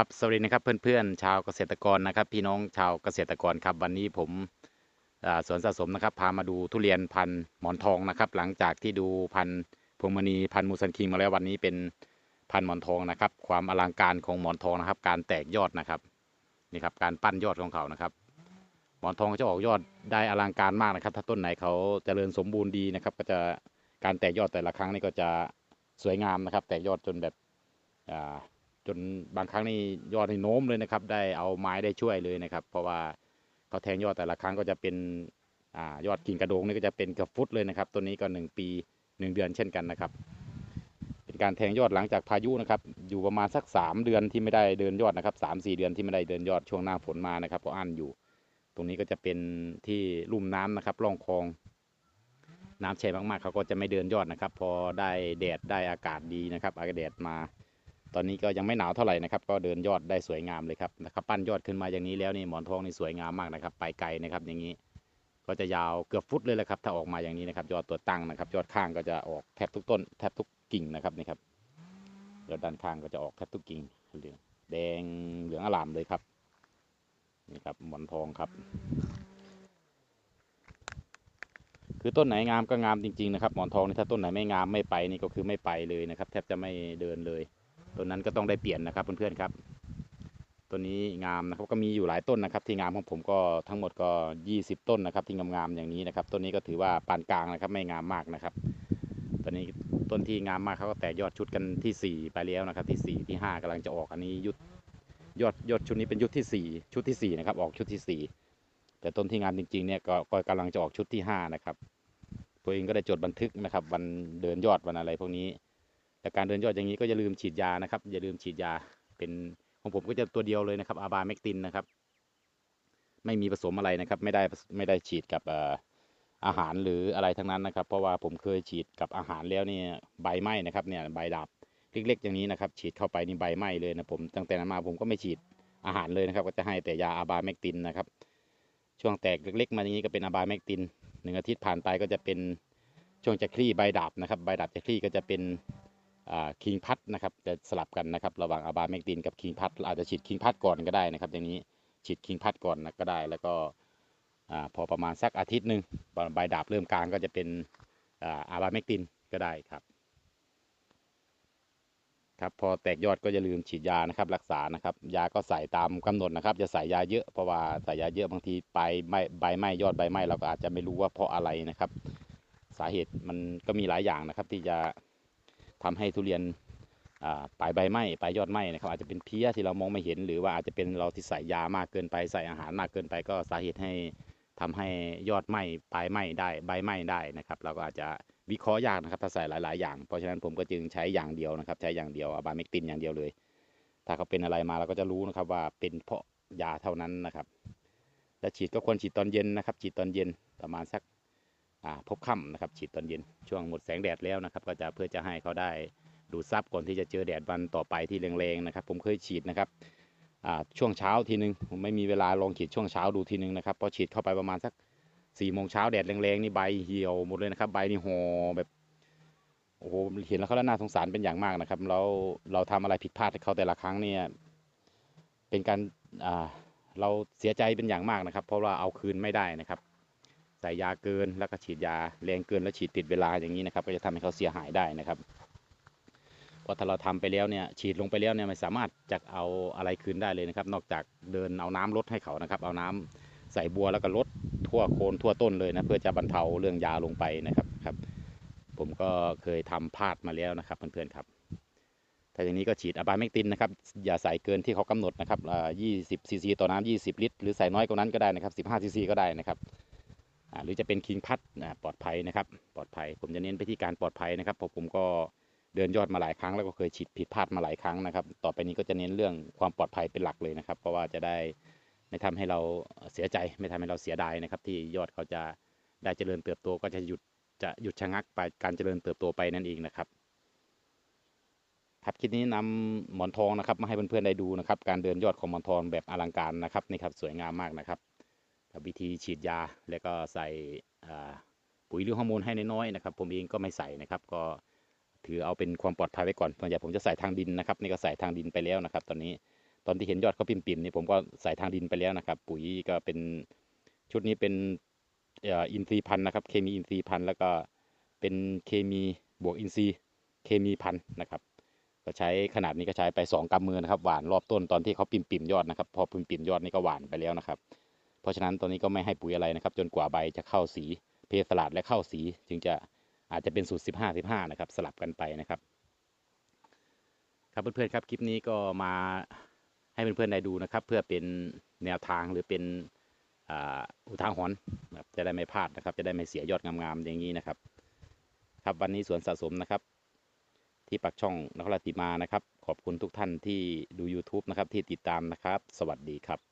ครับสวัสดีนะครับเพื่อนๆชาวเกษตรกรนะครับ พี่น้องชาวเกษตรกรครับวันนี้ผมสวนสะสมนะครับ พามาดูทุเรียนพันธุ์หมอนทองนะครับ หลังจากที่ดูพันธุ์พวงมณีพันธุ์มูซันคิงมาแล้ววันนี้เป็นพันธุ์หมอนทองนะครับ ความอลังการของหมอนทองนะครับ การแตกยอดนะครับนี่ครับการปั้นยอดของเขานะครับ หมอนทองจะออกยอดได้อลังการมากนะครับ ถ้าต้นไหนเขาเจริญสมบูรณ์ดีนะครับ ก็จะการแตกยอดแต่ละครั้งนี่ก็จะสวยงามนะครับ แตกยอดจนแบบอ่า จนบางครั้งนี่ยอดนี่โน้มเลยนะครับ ได้เอาไม้ได้ช่วยเลยนะครับ เพราะว่าเขาแทงยอดแต่ละครั้งก็จะเป็นอ่ายอดกิ่งกระโดงนี่ก็จะเป็นเกือบฟุตเลยนะครับ ตัวนี้ก็หนึ่งปีหนึ่งเดือนเช่นกันนะครับ เป็นการแทงยอดหลังจากพายุนะครับ อยู่ประมาณสักสามเดือนที่ไม่ได้เดินยอดนะครับสามสี่เดือนที่ไม่ได้เดินยอดช่วงหน้าฝนมานะครับก็อั้นอยู่ ตรงนี้ก็จะเป็นที่ลุ่มน้ำนะครับร่องคลอง น้ำแช่มากๆเขาก็จะไม่เดินยอดนะครับ พอได้แดดได้อากาศดีนะครับอากาศแดดมา ตอนนี้ก็ยังไม่หนาวเท่าไหร่นะครับ ก็เดินยอดได้สวยงามเลยครับนะครับปั้นยอดขึ้นมาอย่างนี้แล้วนี่หมอนทองนี่สวยงามมากนะครับ ไปไกลนะครับอย่างนี้ ก็จะยาวเกือบฟุตเลยแหละครับ ถ้าออกมาอย่างนี้นะครับ ยอดตัวตั้งนะครับ ยอดข้างก็จะออกแทบทุกต้น แทบทุกกิ่งนะครับนี่ครับยอดด้านข้างก็จะออกแทบทุกกิ่งเหลืองแดงเหลืองอลามเลยครับนี่ครับหมอนทองครับ คือต้นไหนงามก็งามจริงๆนะครับหมอนทองนี่ถ้าต้นไหนไม่งามไม่ไปนี่ก็คือไม่ไปเลยนะครับ แทบจะไม่เดินเลย ต้นนั้นก็ต้องได้เปลี่ยนนะครับเพื่อนๆครับต้นนี้งามนะครับก็มีอยู่หลายต้นนะครับ ที่งามของผมก็ทั้งหมดก็ 20 ต้นนะครับ ที่งามๆอย่างนี้นะครับต้นนี้ก็ถือว่าปานกลางนะครับไม่งามมากนะครับตอนนี้ต้นที่งามมากเขาก็แตกยอดชุดกันที่4ไปแล้วนะครับ ที่4ที่5กำลังจะออกอันนี้ยุดยอดยอดชุดนี้เป็นยุดที่4ชุดที่4นะครับออกชุดที่ 4 แต่ต้นที่งามจริงๆเนี่ยก็กกำลังจะออกชุดที่5นะครับตัวเองก็ได้จดบันทึกนะครับวันเดินยอดวันอะไรพวกนี้ แต่การเดินยอดอย่างนี้ก็อย่าลืมฉีดยานะครับ อย่าลืมฉีดยาเป็นของผมก็จะตัวเดียวเลยนะครับอาบาเมกตินนะครับ ไม่มีผสมอะไรนะครับ ไม่ได้ไม่ได้ฉีดกับอาหารหรืออะไรทั้งนั้นนะครับ เพราะว่าผมเคยฉีดกับอาหารแล้วเนี่ยใบไหม้นะครับเนี่ยใบดาบเล็กๆอย่างนี้นะครับ ฉีดเข้าไปนี่ใบไหม้เลยนะผมตั้งแต่นั้นมาผมก็ไม่ฉีดอาหารเลยนะครับ ก็จะให้แต่ยาอาบาเมกตินนะครับ ช่วงแตกเล็กๆมาอย่างนี้ก็เป็นอาบาเมกตินหนึ่งอาทิตย์ผ่านไปก็จะเป็นช่วงจะคลี่ใบดาบนะครับ ใบดาบจะคลี่ก็จะเป็น คิงพัดนะครับจะสลับกันนะครับระหว่างอาบาเมกตินกับคิงพัดอาจจะฉีดคิงพัดก่อนก็ได้นะครับอย่างนี้ฉีดคิงพัดก่อนนะก็ได้แล้วก็พอประมาณสักอาทิตย์หนึ่งใบดาบเริ่มกลางก็จะเป็นอาบาเมกตินก็ได้ครับครับพอแตกยอดก็อย่าลืมฉีดยานะครับรักษานะครับ ยาก็ใส่ตามกำหนดนะครับจะใส่ยาเยอะเพราะว่าใส่ยาเยอะบางทีไปไม่ใบไหม้ยอดใบไหม้เราก็อาจจะไม่รู้ว่าเพราะอะไรนะครับ สาเหตุมันก็มีหลายอย่างนะครับที่จะ ทำให้ทุเรียนปลายใบไหม้ปลายยอดไหม้นะครับอาจจะเป็นเพี้ยที่เรามองไม่เห็น หรือว่าอาจจะเป็นเราที่ใส่ยามากเกินไปใส่อาหารมากเกินไป ก็สาเหตุให้ทำให้ยอดไหม้ปลายไหม้ได้ใบไหม้ได้นะครับ เราก็อาจจะวิเคราะห์ยากนะครับถ้าใส่หลาย ๆ อย่าง เพราะฉะนั้นผมก็จึงใช้อย่างเดียวนะครับ ใช้อย่างเดียวอะบาเมกตินอย่างเดียวเลย ถ้าเขาเป็นอะไรมาเราก็จะรู้นะครับว่าเป็นเพราะยาเท่านั้นนะครับ และฉีดก็ควรฉีดตอนเย็นนะครับ ฉีดตอนเย็นประมาณสัก พบค่ำนะครับ ฉีดตอนเย็นช่วงหมดแสงแดดแล้วนะครับ ก็จะเพื่อจะให้เขาได้ดูดซับก่อนที่จะเจอแดดวันต่อไปที่แรงๆนะครับ ผมเคยฉีดนะครับช่วงเช้าทีนึงผมไม่มีเวลาลองฉีดช่วงเช้าดูทีนึงนะครับพอฉีดเข้าไปประมาณสักสี่โมงเช้าแดดแรงๆนี่ใบเหี่ยวหมดเลยนะครับ ใบนี่ห่อแบบโอ้โหเห็นแล้วเขาแล้วน่าสงสารเป็นอย่างมากนะครับแล้วเราทำอะไรผิดพลาดให้เขาแต่ละครั้งเนี่ย เป็นการเราเสียใจเป็นอย่างมากนะครับ เพราะว่าเอาคืนไม่ได้นะครับ ใส่ยาเกินแล้วก็ฉีดยาแรงเกินแล้วฉีดติดเวลาอย่างนี้นะครับ ก็จะทำให้เขาเสียหายได้นะครับเพราะถ้าเราทำไปแล้วเนี่ยฉีดลงไปแล้วเนี่ยไม่สามารถจะเอาอะไรคืนได้เลยนะครับ นอกจากเดินเอาน้ำลดให้เขานะครับ เอาน้ำใส่บัวแล้วก็ลดทั่วโคนทั่วต้นเลยนะเพื่อจะบรรเทาเรื่องยาลงไปนะครับครับ ผมก็เคยทำพลาดมาแล้วนะครับเพื่อนๆครับถ้าอย่างนี้ก็ฉีดอะบาเมกตินนะครับอย่าใส่เกินที่เขากำหนดนะครับยี่สิบซีซีต่อน้ำยี่สิบลิตร หรือใส่น้อยกว่านั้นก็ได้นะครับสิบห้าซีซีก็ได้นะครับ หรือจะเป็นคิงพัดปลอดภัยนะครับปลอดภัย ผมจะเน้นไปที่การปลอดภัยนะครับเพราะผมก็เดินยอดมาหลายครั้งแล้วก็เคยฉีดผิดพลาดมาหลายครั้งนะครับ ต่อไปนี้ก็จะเน้นเรื่องความปลอดภัยเป็นหลักเลยนะครับ เพราะว่าจะได้ไม่ทำให้เราเสียใจไม่ทำให้เราเสียดายนะครับ ที่ยอดเขาจะได้เจริญเติบโตก็จะหยุดจะหยุดชะงักไปการเจริญเติบโตไปนั่นเองนะครับครับคลิปนี้นำหมอนทองนะครับมาให้เพื่อนๆได้ดูนะครับ การเดินยอดของหมอนทองแบบอลังการนะครับนี่ครับสวยงามมากนะครับ วิธีฉีดยา แล้วก็ใส่ปุ๋ยหรือฮอร์โมนให้น้อยๆนะครับ ผมเองก็ไม่ใส่นะครับ ก็ถือเอาเป็นความปลอดภัยไว้ก่อนส่วนใหญ่ผมจะใส่ทางดินนะครับนี่ก็ใส่ทางดินไปแล้วนะครับ ตอนนี้ตอนที่เห็นยอดเขาปิ่มๆนี่ผมก็ใส่ทางดินไปแล้วนะครับ ปุ๋ยก็เป็นชุดนี้เป็นอินทรีย์พันธ์นะครับ เคมีอินทรีย์พันธ์แล้วก็เป็นเคมีบวกอินทรีย์เคมีพันธ์นะครับ ก็ใช้ขนาดนี้ก็ใช้ไปสองกำมือนะครับ หวานรอบต้นตอนที่เขาปิ่มปิ่มๆยอดนะครับ พอปิ่มปิ่มๆยอดนี่ก็หวานไปแล้วนะครับ ราะฉะนั้นตอนนี้ก็ไม่ให้ปุ๋ยอะไรนะครับ จนกว่าใบจะเข้าสีเพสลัดและเข้าสีจึงจะอาจจะเป็นสูตรสิบห้าสิบห้านะครับ สลับกันไปนะครับ ครับเพื่อนๆครับคลิปนี้ก็มาให้เพื่อนๆได้ดูนะครับ เพื่อเป็นแนวทางหรือเป็นอุทาหรณ์นะครับจะได้ไม่พลาดนะครับ จะได้ไม่เสียยอดงามๆอย่างนี้นะครับ ครับวันนี้สวนสะสมนะครับ ที่ปักช่องนครราชสีมานะครับ ขอบคุณทุกท่านที่ดู YouTube นะครับที่ติดตามนะครับ สวัสดีครับ